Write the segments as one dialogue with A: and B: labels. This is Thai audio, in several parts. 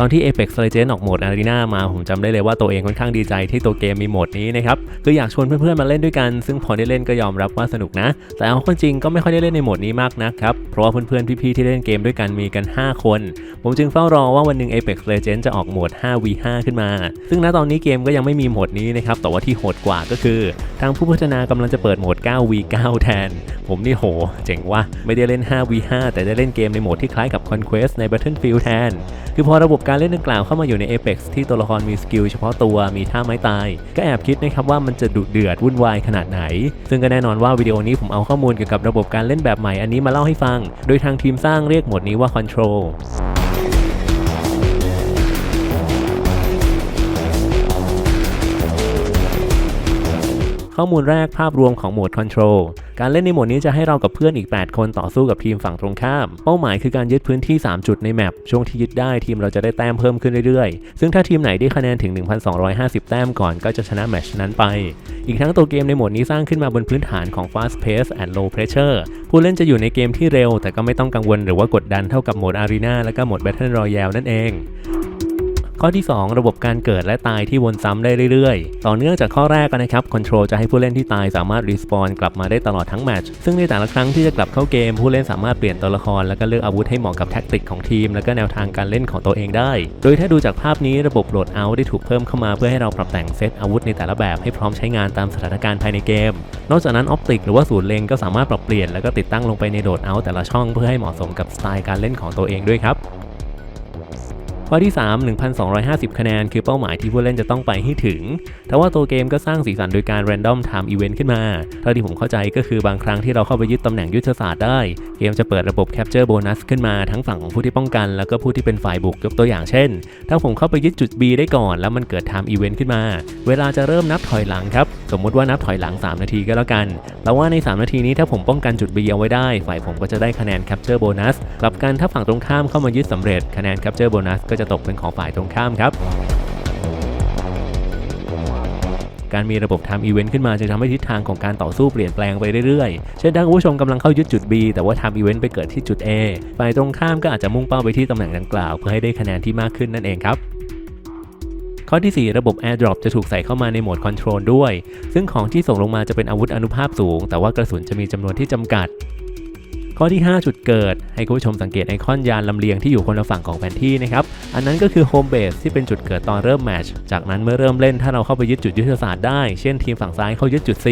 A: ตอนที่ Apex Legends ออกโหมด Arena มาผมจำได้เลยว่าตัวเองค่อนข้างดีใจที่ตัวเกมมีโหมดนี้นะครับคืออยากชวนเพื่อนๆมาเล่นด้วยกัน ซึ่งพอได้เล่นก็ยอมรับว่าสนุกนะ แต่เอาคนจริงก็ไม่ค่อยได้เล่นในโหมดนี้มากนะครับ เพราะว่าเพื่อนๆพี่ๆที่เล่นเกมด้วยกันมีกัน 5 คน ผมจึงเฝ้ารอว่าวันหนึ่ง Apex Legends จะออกโหมด 5v5 ขึ้นมา ซึ่งณตอนนี้เกมก็ยังไม่มีโหมดนี้นะครับแต่ว่าที่โหดกว่าก็คือ ทางผู้พัฒนากำลังจะเปิดโหมด 9v9 แทน ผมนี่โห เจ๋งว่ะไม่ได้เล่น 5v5 แต่ได้เล่นเกมในโหมดที่คล้ายกับ Conquest ใน Battlefield แทน คือพอระบบการเล่นดังกล่าวเข้ามาอยู่ใน Apex ที่ตัวละครมีสกิลเฉพาะตัวมีท่าไม้ตาย ก็แอบคิดนะครับว่ามันจะดุเดือดวุ่นวายขนาดไหน ซึ่งก็แน่นอนว่าวิดีโอนี้ผมเอาข้อมูลเกี่ยวกับระบบการเล่นแบบใหม่อันนี้มาเล่าให้ฟัง โดยทางทีมสร้างเรียกโหมดนี้ว่า Control ข้อมูลแรกภาพรวมของโหมด Control การเล่นในโหมดนี้จะให้เรากับเพื่อนอีก 8 คนต่อสู้กับทีมฝั่งตรงข้าม เป้าหมายคือการยึดพื้นที่ 3 จุดในแมปช่วงที่ยึดได้ทีมเราจะได้แต้มเพิ่มขึ้นเรื่อยๆ ซึ่งถ้าทีมไหนได้คะแนนถึง 1,250 แต้มก่อนก็จะชนะแมชนั้นไป อีกทั้งตัวเกมในโหมดนี้สร้างขึ้นมาบนพื้นฐานของ fast pace and low pressure ผู้เล่นจะอยู่ในเกมที่เร็ว แต่ก็ไม่ต้องกังวลหรือว่ากดดันเท่ากับโหมด Arena และก็โหมด Battle Royale นั่นเอง ข้อที่ 2 ระบบการเกิดและตายที่วนซ้ำได้เรื่อยๆ ต่อเนื่องจากข้อแรกนะครับ Control จะให้ผู้เล่นที่ตายสามารถรีสปอนกลับมาได้ตลอดทั้งแมตช์ซึ่งในแต่ละครั้งที่จะกลับเข้าเกม ผู้เล่นสามารถเปลี่ยนตัวละครแล้วก็เลือกอาวุธให้เหมาะกับแท็กติกของทีม แล้วก็แนวทางการเล่นของตัวเองได้ โดยถ้าดูจากภาพนี้ระบบโหลดเอาท์ได้ถูกเพิ่มเข้ามาเพื่อให้เราปรับแต่งเซตอาวุธในแต่ละแบบให้พร้อมใช้งานตามสถานการณ์ภายในเกม นอกจากนั้นออปติกหรือว่าศูนย์เลงก็สามารถปรับเปลี่ยนแล้วก็ติดตั้งลงไปในโหลดเอาท์แต่ละช่องเพื่อให้เหมาะสมกับสไตล์การเล่นของตัวเองด้วยครับ ข้อที่ 3 1,250 คะแนน คือเป้าหมายที่ผู้เล่นจะต้องไปให้ถึง แต่ว่าตัวเกมก็สร้างสีสันโดยการ random time event ขึ้นมา เท่าที่ผมเข้าใจก็คือบางครั้งที่เราเข้าไปยึดตำแหน่งยุทธศาสตร์ได้ เกมจะเปิดระบบ capture bonus ขึ้นมาทั้งฝั่งของผู้ที่ป้องกัน แล้วก็ผู้ที่เป็นฝ่ายบุกยกตัวอย่างเช่น ถ้าผมเข้าไปยึดจุด B ได้ก่อน แล้วมันเกิด time event ขึ้นมา เวลาจะเริ่มนับถอยหลังครับ สมมุติว่านับถอยหลัง 3 นาทีก็แล้วกัน แล้วว่าใน 3 นาทีนี้ถ้าผมป้องกันจุด B เอาไว้ได้ ฝ่ายผมก็จะได้คะแนน capture bonus กลับกันถ้าฝั่งตรงข้ามเข้ามายึดสำเร็จคะแนน capture bonus ก็จะตกเป็นของฝ่ายตรงข้ามครับ การมีระบบทำอีเวนต์ขึ้นมาจะทำให้ทิศทางของการต่อสู้เปลี่ยนแปลงไปเรื่อยๆ เช่นถ้าคุณผู้ชมกำลังเข้ายึดจุด B แต่ว่าทำอีเวนต์ไปเกิดที่จุด A ฝ่ายตรงข้ามก็อาจจะมุ่งเป้าไปที่ตำแหน่งดังกล่าว เพื่อให้ได้คะแนนที่มากขึ้นนั่นเองครับข้อที่ 4 ระบบ AirDrop จะถูกใส่เข้ามาในโหมด Control ด้วย ซึ่งของที่ส่งลงมาจะเป็นอาวุธอนุภาพสูง แต่ว่ากระสุนจะมีจำนวนที่จำกัด ข้อที่ 5 จุดเกิด ให้คุณผู้ชมสังเกตไอคอนยานลำเลียงที่อยู่คนละฝั่งของแผนที่นะครับ อันนั้นก็คือโฮมเบสที่เป็นจุดเกิดตอนเริ่มแมตช์จากนั้นเมื่อเริ่มเล่นถ้าเราเข้าไปยึดจุดยุทธศาสตร์ได้ เช่นทีมฝั่งซ้ายเขายึดจุด C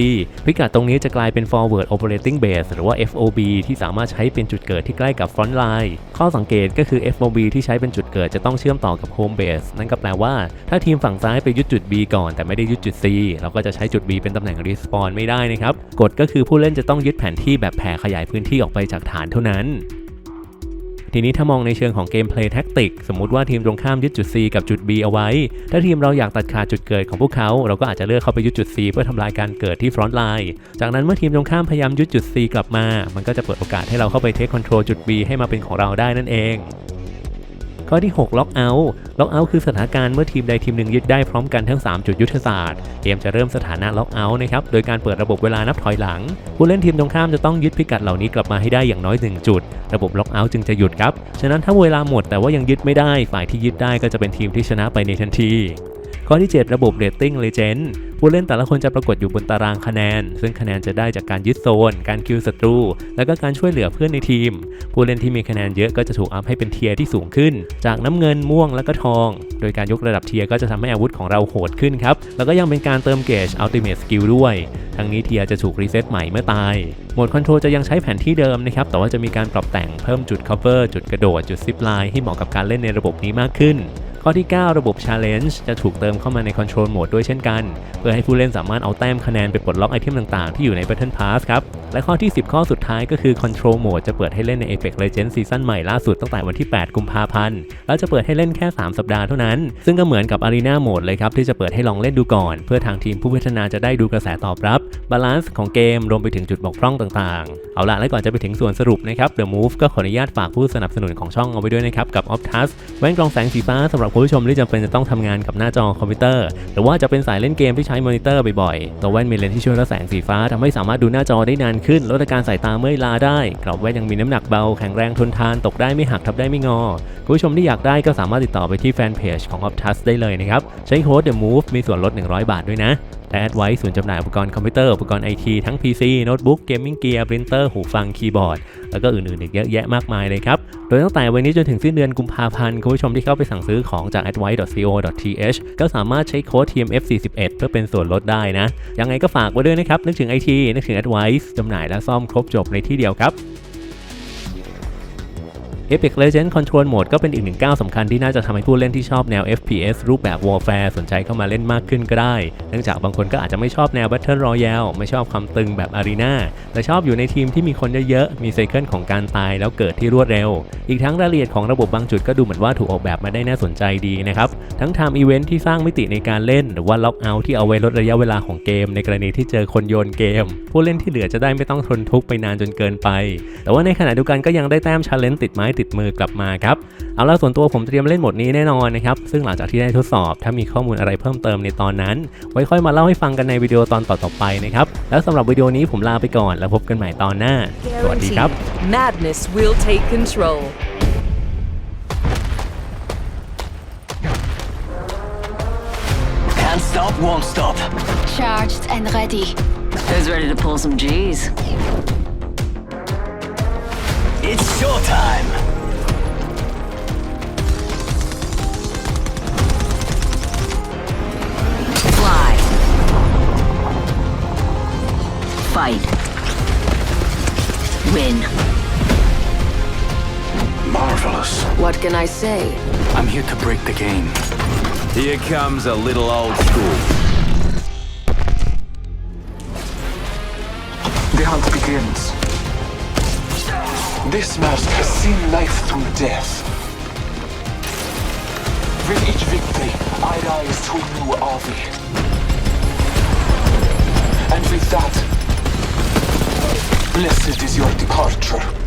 A: พิกัดตรงนี้จะกลายเป็น forward operating base หรือว่า FOB ที่สามารถใช้เป็นจุดเกิดที่ใกล้กับ front line ข้อสังเกตก็คือ FOB ที่ใช้เป็นจุดเกิดจะต้องเชื่อมต่อกับ home base นั่นก็แปลว่า ถ้าทีมฝั่งซ้ายไปยึดจุด B ก่อนแต่ไม่ได้ยึดจุด C เราก็จะใช้จุด B เป็นตำแหน่ง respawn ไม่ได้นะครับกฎก็คือผู้เล่นจะต้องยึดแผนที่แบบแผ่ขยายพื้นที่ออกไปจากฐานเท่านั้น ทีนี้ถ้ามองในเชิงของเกมเพลย์แท็กติกสมมุติว่าทีมตรงข้ามยึดจุด C กับจุด B เอาไว้ ถ้าทีมเราอยากตัดขาดจุดเกิดของพวกเขา เราก็อาจจะเลือกเข้าไปยึดจุด C เพื่อทำลายการเกิดที่ฟรอนต์ไลน์จากนั้นเมื่อทีมตรงข้ามพยายามยึดจุด C กลับมา มันก็จะเปิดโอกาสให้เราเข้าไปเทคคอนโทรลจุด B ให้มาเป็นของเราได้นั่นเอง ข้อที่ 6 ล็อกเอาท์ล็อกเอาท์คือสถานการณ์เมื่อทีมใดทีมหนึ่งยึดได้พร้อมกันทั้ง 3 จุดยุทธศาสตร์ เกมจะเริ่มสถานะล็อกเอาท์นะครับ โดยการเปิดระบบเวลานับถอยหลัง ผู้เล่นทีมตรงข้ามจะต้องยึดพิกัดเหล่านี้กลับมาให้ได้อย่างน้อย 1 จุด ระบบล็อกเอาท์จึงจะหยุดครับ ฉะนั้นถ้าเวลาหมดแต่ว่ายังยึดไม่ได้ ฝ่ายที่ยึดได้ก็จะเป็นทีมที่ชนะไปในทันที ข้อที่ 7 ระบบ Rating Legend ผู้เล่นแต่ละคนจะปรากฏอยู่บนตารางคะแนน ซึ่งคะแนนจะได้จากการยึดโซน การคิวศัตรู แล้วก็การช่วยเหลือเพื่อนในทีม ผู้เล่นที่มีคะแนนเยอะก็จะถูกอัพให้เป็นเทียร์ที่สูงขึ้น จากน้ำเงินม่วงแล้วก็ทอง โดยการยกระดับเทียร์ก็จะทำให้อาวุธของเราโหดขึ้นครับ แล้วก็ยังเป็นการเติมเกจ Ultimate Skill ด้วย ทั้งนี้เทียร์จะถูกรีเซ็ตใหม่เมื่อตาย โหมดคอนโทรลจะยังใช้แผนที่เดิมนะครับ แต่ว่าจะมีการปรับแต่งเพิ่มจุด cover จุดกระโดด จุดซิปไลน์ให้เหมาะกับการเล่นในระบบนี้มากขึ้น ข้อที่ 9 ระบบ Challenge จะถูกเติมเข้ามาใน Control Mode ด้วยเช่นกัน เพื่อให้ผู้เล่นสามารถเอาแต้มคะแนนไปปลดล็อกไอเทมต่างๆ ที่อยู่ใน Battle Pass ครับ และข้อที่ 10 ข้อสุดท้ายก็คือ Control Mode จะเปิดให้เล่นใน Apex Legends ซีซั่นใหม่ล่าสุดตั้งแต่วันที่ 8 กุมภาพันธ์แล้วจะเปิดให้เล่นแค่ 3 สัปดาห์เท่านั้น ซึ่งก็เหมือนกับ Arena Mode เลยครับที่จะเปิดให้ลองเล่นดูก่อน เพื่อทางทีมผู้พัฒนาจะได้ดูกระแสตอบรับบาลานซ์ของเกมรวมไปถึงจุดบกพร่องต่างๆ เอาละและก่อนจะไปถึงส่วนสรุปนะครับ The Move ก็ขออนุญาตฝากผู้สนับสนุนของช่องเอาไว้ด้วยนะครับกับ Optus แว่นกรองแสงสีฟ้าสำหรับคุณผู้ชมที่จำเป็นจะต้องทำงานกับหน้าจอคอมพิวเตอร์ หรือว่าจะเป็นสายเล่นเกมที่ใช้มอนิเตอร์บ่อยๆ ตัวแว่นมีเลนส์ที่ช่วยลดแสงสีฟ้าทำให้สามารถดูหน้าจอได้นานขึ้น ลดอาการสายตาเมื่อยล้าได้กรอบแว่นยังมีน้ำหนักเบาแข็งแรงทนทานตกได้ไม่หักทับได้ไม่งอ คุณผู้ชมที่อยากได้ก็สามารถติดต่อไปที่แฟนเพจของ Optus ได้เลยนะครับ ใช้โค้ด The Move มีส่วนลด 100 บาทด้วยนะและแอดไว้ศูนย์จำหน่ายอุปกรณ์คอมพิวเตอร์อุปกรณ์ไอทีทั้ง PC โน้ตบุ๊กเกมมิ่งเกียร์ปรินเตอร์หูฟังคีย์บอร์ด แล้วก็อื่นๆอีกเยอะแยะมากมายเลยครับ โดยตั้งแต่วันนี้จนถึงสิ้นเดือนกุมภาพันธ์คุณผู้ชมที่เข้าไปสั่งซื้อของจาก advice.co.th ก็สามารถใช้โค้ด TMF41 เพื่อเป็นส่วนลดได้นะ ยังไงก็ฝากไว้ด้วยนะครับ นึกถึง IT นึกถึง Advice จำหน่ายและซ่อมครบจบในที่เดียวครับ Epic Legends Control Mode ก็เป็นอีกหนึ่งก้าวสำคัญที่น่าจะทำให้ผู้เล่นที่ชอบแนว FPS รูปแบบ Warfare สนใจเข้ามาเล่นมากขึ้นก็ได้ เนื่องจากบางคนก็อาจจะไม่ชอบแนว Battle Royale ไม่ชอบความตึงแบบ Arena แต่ชอบอยู่ในทีมที่มีคนเยอะๆ มีไซเคิลของการตายแล้วเกิดที่รวดเร็ว อีกทั้งรายละเอียดของระบบบางจุดก็ดูเหมือนว่าถูกออกแบบมาได้น่าสนใจดีนะครับ ทั้งทำอีเวนท์ที่สร้างมิติในการเล่น หรือว่าล็อกเอาท์ที่เอาไว้ลดระยะเวลาของเกม ในกรณีที่เจอคนโยนเกม ผู้เล่นที่เหลือจะได้ไม่ต้องทนทุกข์ไปนานจนเกินไป แต่ว่าในขณะเดียวกันก็ยังได้แต้มชาเลนจ์ติดไม้ติดมือกลับมาครับ เอาล่ะส่วนตัวผมเตรียมเล่นโหมดนี้แน่นอนนะครับ ซึ่งหลังจากที่ได้ทดสอบ ถ้ามีข้อมูลอะไรเพิ่มเติมในตอนนั้น ไว้ค่อยมาเล่าให้ฟังกันในวิดีโอตอนต่อๆไปนะครับ แล้วสำหรับวิดีโอนี้ผมลาไปก่อน แล้วพบกันใหม่ตอนหน้า สวัสดีครับ
B: Guaranteed, Madness will take control.
C: Can't stop, won't stop.
D: Charged and ready.
E: Who's ready to pull some G's?
C: It's showtime.
B: What can I say?
C: I'm here to break the game. Here comes a little old school.
F: The hunt begins. This mask has seen life through death. With each victory, I rise to a new Avi. And with that, blessed is your departure.